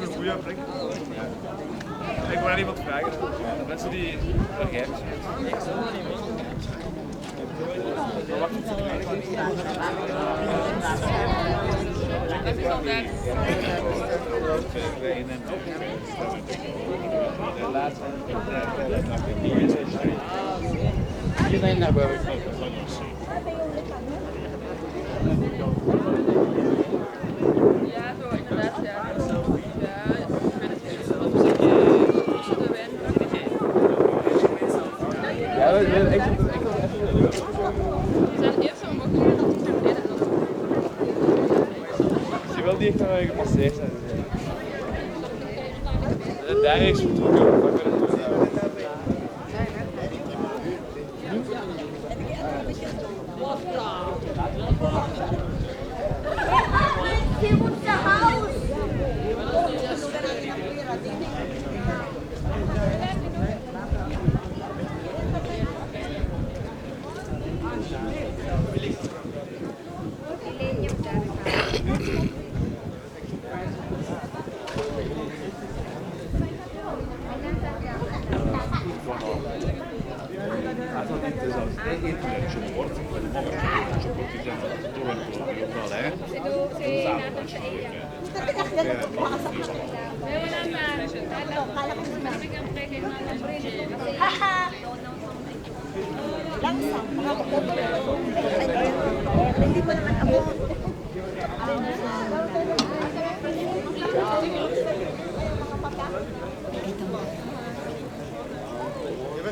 zo'n goede plek. Ik wil aan iemand vragen. Mensen die vergeten Dat is altijd. Iedereen naar boven. Ja, zo inderdaad, ja. Ja, ik weet het niet. Wat is het? De wijn. Ja, ik ik- ik- Die zijn eerst zo makkelijk dat ze beneden doen. Je wil die echt gepasseerd zijn. Daar is vertrokken. Wat wil ik doen? Hier moet credito del giubbor, in quel momento il giubbor ti sembra la cultura del giubbor, io non è, usato il Langsam, hindi ko naman ako. Nakikita mo.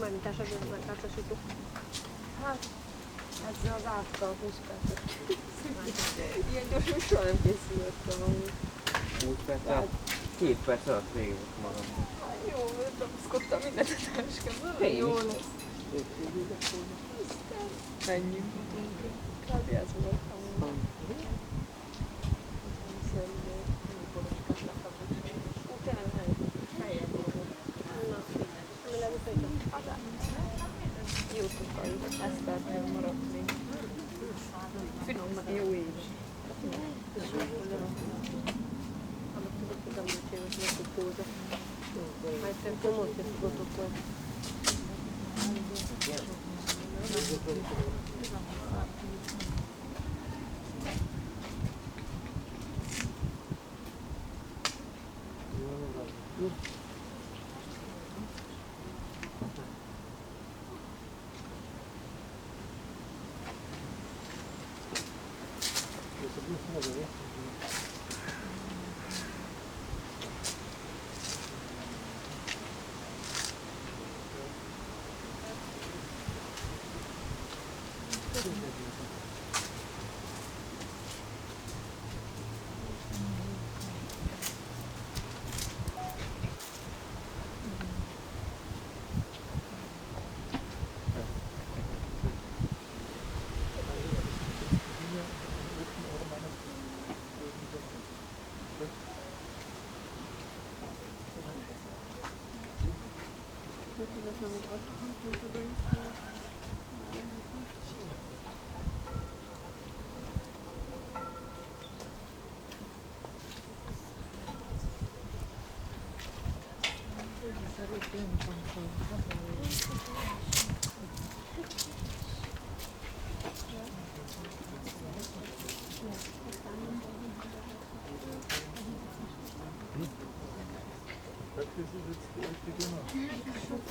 mármint esetben átesítjük. Hát, ezzel az áttal 20 percet. Ilyen gyorsan soha nem készülöttem amúgy. 20 perc hát- alatt? Két perc alatt végig magam. Hát jó, tapaszkodtam mindent a táskámban. Jó lesz. Menjünk. кукуруза. А это помощь кукуруза. This is its, it's beginning.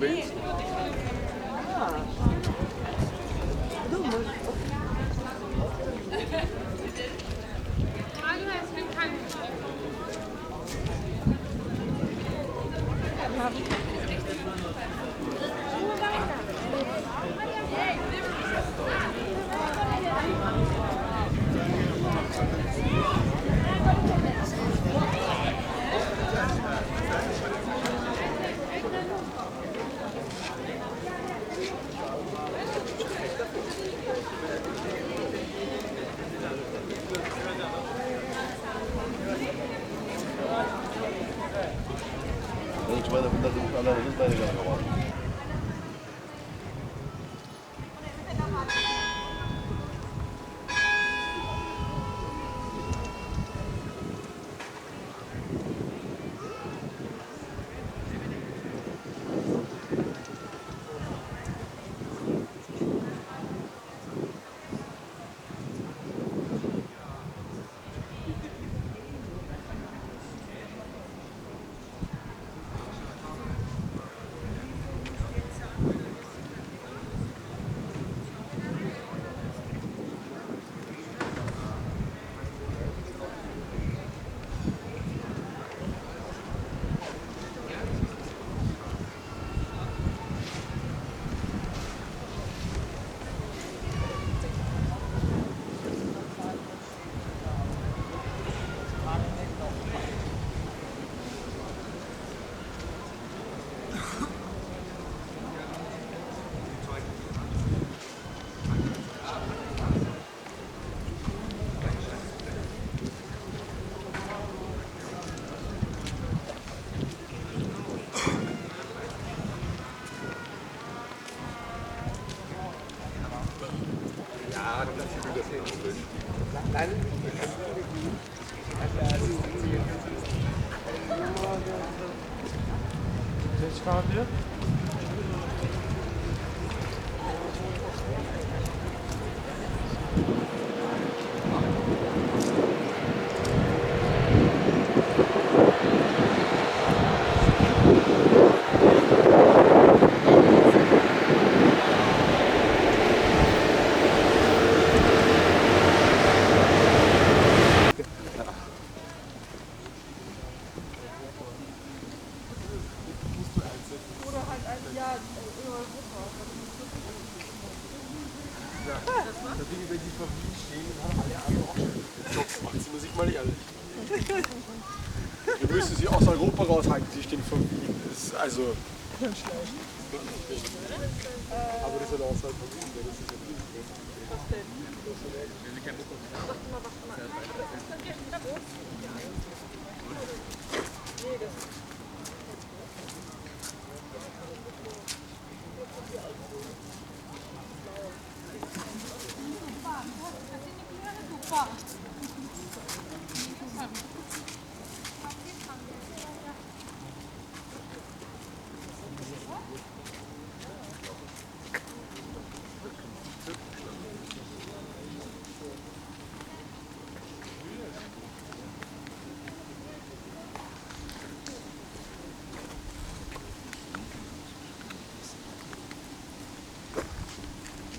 bem? Ah, думаю. puede juntar a la voluntad de la Geç kalıyor. Da bin ich bei die Familie stehen und haben alle anderen auch schon Jobs gemacht, sind wir sich mal ehrlich. Wir müssen sie aus Europa raushalten, sie stehen vor Wien. Das ist also. Aber das ist halt außerhalb von Wien, das ist ja Wien. Nee, das